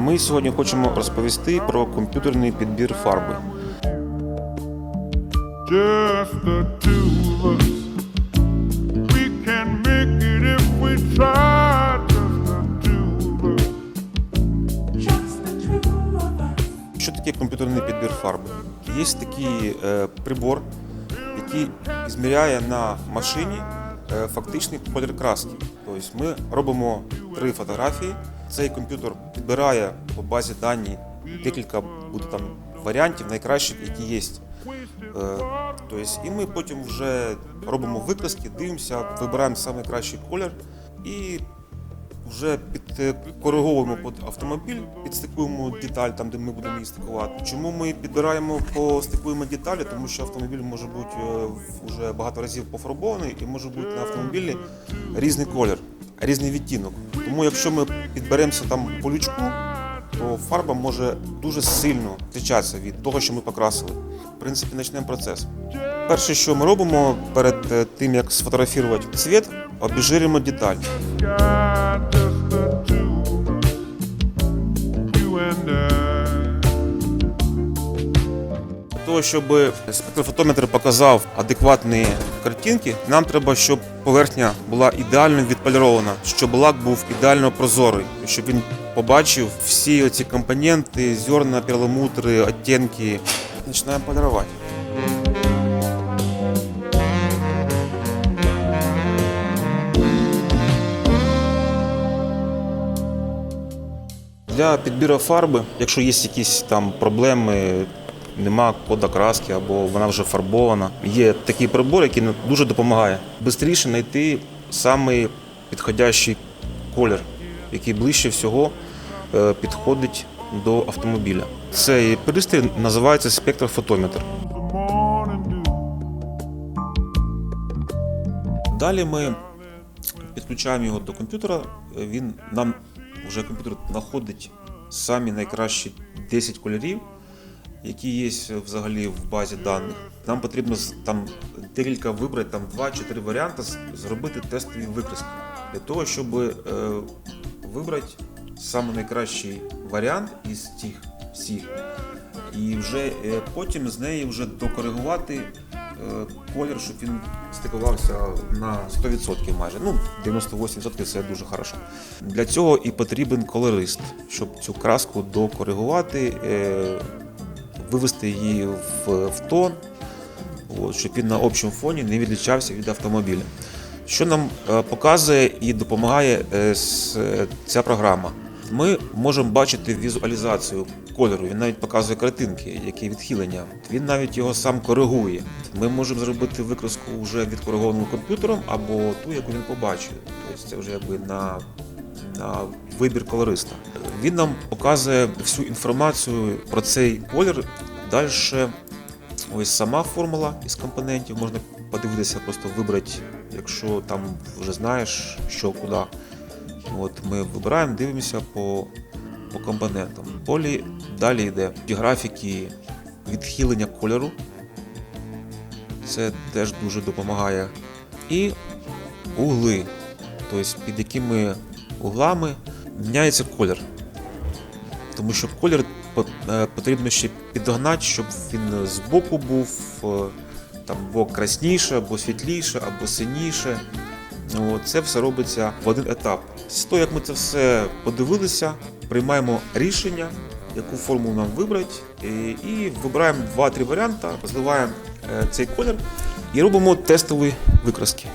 Ми сьогодні хочемо розповісти про комп'ютерний підбір фарби. Just the two of us. We can make it if we try. Just the two of us. Що таке комп'ютерний підбір фарби? Є такий е, прибор, який зміряє на машині е, фактичний колір краски. Тобто ми робимо три фотографії. Цей комп'ютер підбирає по базі дані декілька буде там варіантів, найкращих, які є. Е, Тобто, і ми потім вже робимо викраски, дивимося, вибираємо найкращий колір і вже підкориговуємо під автомобіль, підстикуємо деталь там, де ми будемо її стикувати. Чому ми підбираємо по стикуємо деталі? Тому що автомобіль може бути е, вже багато разів пофарбований і може бути на автомобілі різний колір, різний відтінок. Тому якщо ми підберемося там по лючку, то фарба може дуже сильно відрізнятися від того, що ми покрасили. В принципі, почнемо процес. Перше, що ми робимо перед е, тим, як сфотографувати цвіт, обіжиримо деталь. Того, щоб спектрофотометр показав адекватні картинки, нам треба, щоб поверхня була ідеально відполірована, щоб лак був ідеально прозорий, щоб він побачив всі ці компоненти, зерна, перламутри, оттінки. Починаємо полірувати. Для підбіру фарби, якщо є якісь там проблеми, нема кода краски або вона вже фарбована, є такий прибор, який дуже допомагає швидше знайти самий підходящий колір, який ближче всього е, підходить до автомобіля. Цей пристрій називається спектрофотометр. Далі ми підключаємо його до комп'ютера. Він нам вже комп'ютер знаходить самі найкращі 10 кольорів, які є взагалі в базі даних. Нам потрібно там декілька вибрати, там 2 чи 3 варіанти, зробити тестові викраски для того, щоб е, вибрати саме найкращий варіант із тих всіх. І вже е, потім з неї вже докоригувати е, колір, щоб він стикувався на 100% майже. Ну, 98% це дуже хорошо. Для цього і потрібен колорист, щоб цю краску докоригувати, е, вивести її в, в тон, от, щоб він на общому фоні не відлічався від автомобіля. Що нам е, показує і допомагає е, ця програма? Ми можемо бачити візуалізацію кольору. Він навіть показує картинки, які відхилення. Він навіть його сам коригує. Ми можемо зробити викраску вже відкоригованим комп'ютером або ту, яку він побачив. Тобто це вже якби на, на вибір колориста. Він нам показує всю інформацію про цей колір. Далі ось сама формула із компонентів. Можна подивитися, просто вибрати, якщо там вже знаєш, що куди. От ми вибираємо, дивимося по, по компонентам. Полі далі йде графіки відхилення кольору. Це теж дуже допомагає. І угли, тобто під якими углами міняється колір. Тому що колір е, потрібно ще підогнати, щоб він збоку був е, там або красніше, або світліше, або синіше. Ну, Це все робиться в один етап. Після того, як ми це все подивилися, приймаємо рішення, яку формулу нам вибрати, і, вибираємо 2-3 варіанти, розливаємо е, цей колір і робимо тестові викраски.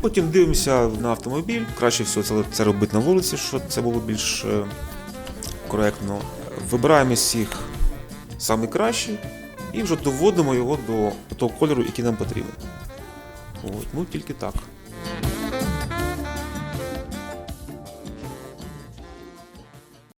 Потім дивимося на автомобіль. Краще всього це, робити на вулиці, щоб це було більш е, коректно. Вибираємо з всіх найкращий і вже доводимо його до того кольору, який нам потрібен. От, ну тільки так.